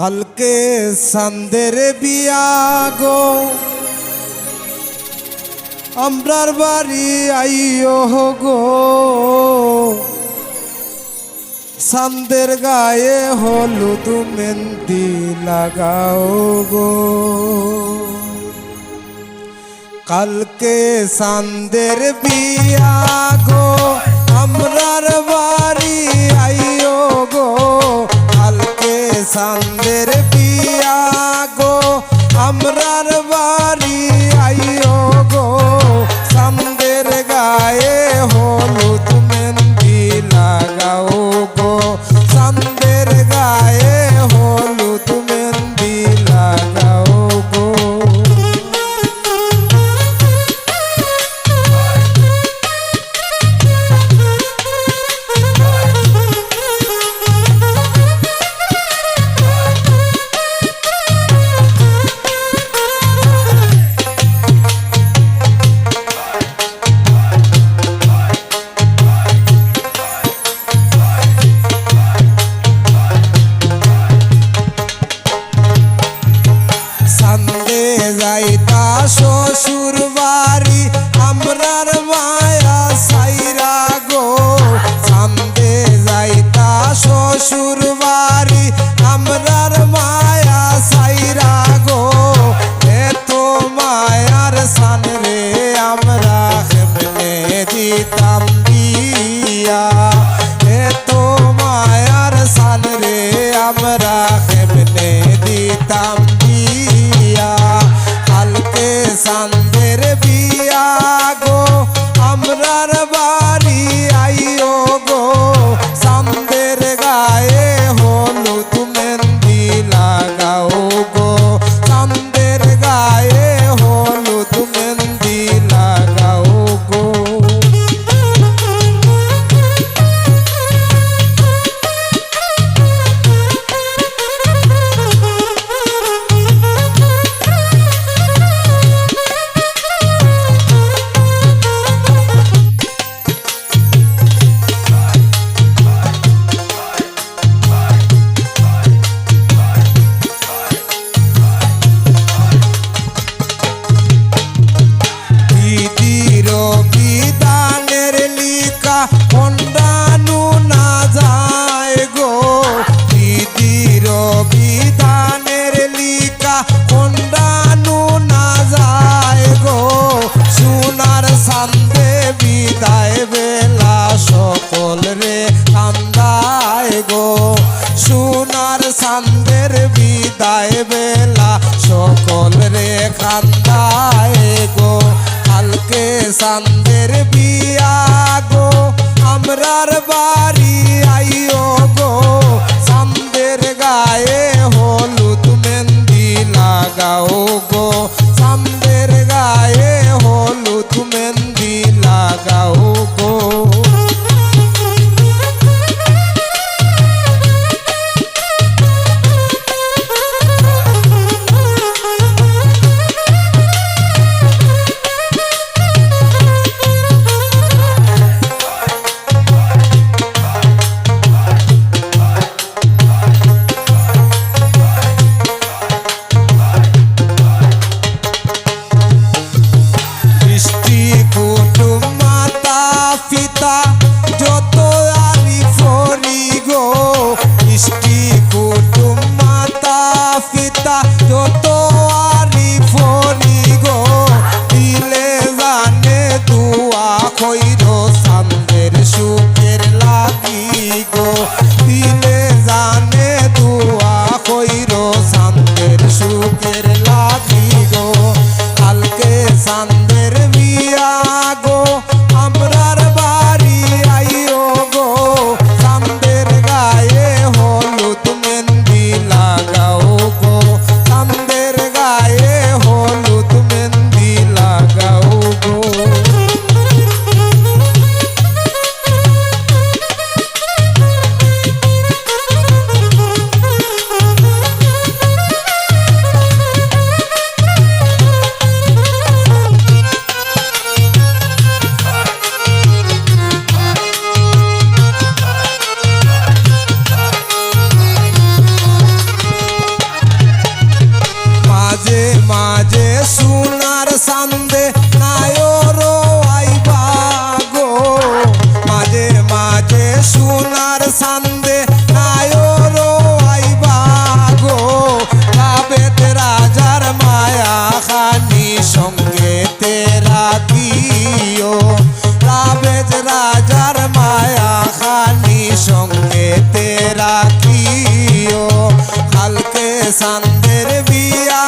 কালকে সান্দের বিয়া গো। আমরার বাড়ি আইও গো। সান্দের গায়ে হলুদ মেহেন্দি লাগাও গো। কালকে সান্দের বিয়া গো। আমরার সান্দের বিয়া গো আমরার শ্বশুর বাড়ি, আমরার মায়া সাইরা গো। সান্দে যাইতা শ্বশুর বাড়ি, আমরার মায়া সাইরা গো। এত মায়ার সান রে, আমরা কেমনে দিতাম দিয়া এত মায়ার সান রে, আমরা সকল রে কান্দায় গো। সোনার সান্দের বিদায় দিও রাবেজ রাজার মায়া খানি সঙ্গে তেরা কিও হালকে সান্দের বিয়া